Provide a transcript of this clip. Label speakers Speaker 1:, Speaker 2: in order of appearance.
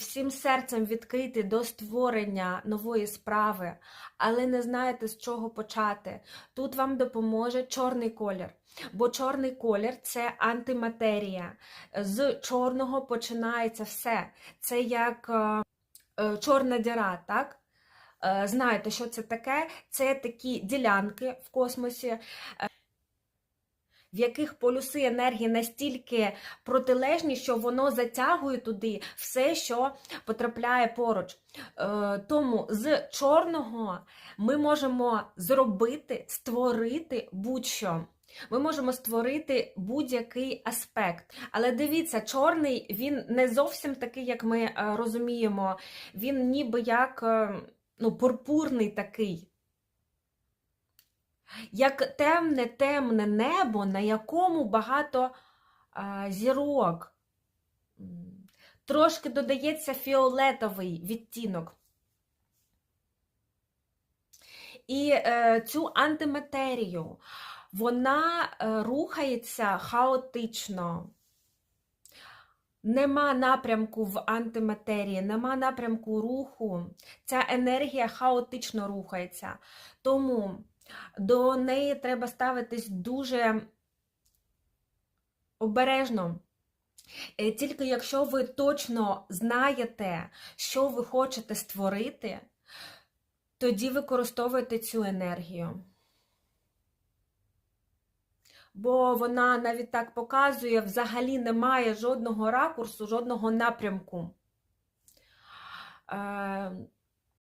Speaker 1: всім серцем відкриті до створення нової справи, але не знаєте, з чого почати. Тут вам допоможе чорний колір. Бо чорний колір це антиматерія. З чорного починається все. Це як е, е, чорна діра, так? Е, Знаєте, що це таке? Це такі ділянки в космосі, в яких полюси енергії настільки протилежні, що воно затягує туди все, що потрапляє поруч. Е, Тому з чорного ми можемо зробити, створити будь-що. Ми можемо створити будь-який аспект. Але дивіться, чорний він не зовсім такий, як ми е, розуміємо. Він ніби як е, ну, пурпурний такий. Як темне, темне небо, на якому багато а, зірок. Трошки додається фіолетовий відтінок. І е, цю антиматерію вона е, рухається хаотично. Нема напрямку в антиматерії, нема напрямку руху. Ця енергія хаотично рухається. Тому до неї треба ставитись дуже обережно. Е, Тільки якщо ви точно знаєте, що ви хочете створити, тоді використовуйте цю енергію. Бо вона навіть так показує, взагалі немає жодного ракурсу, жодного напрямку. Е,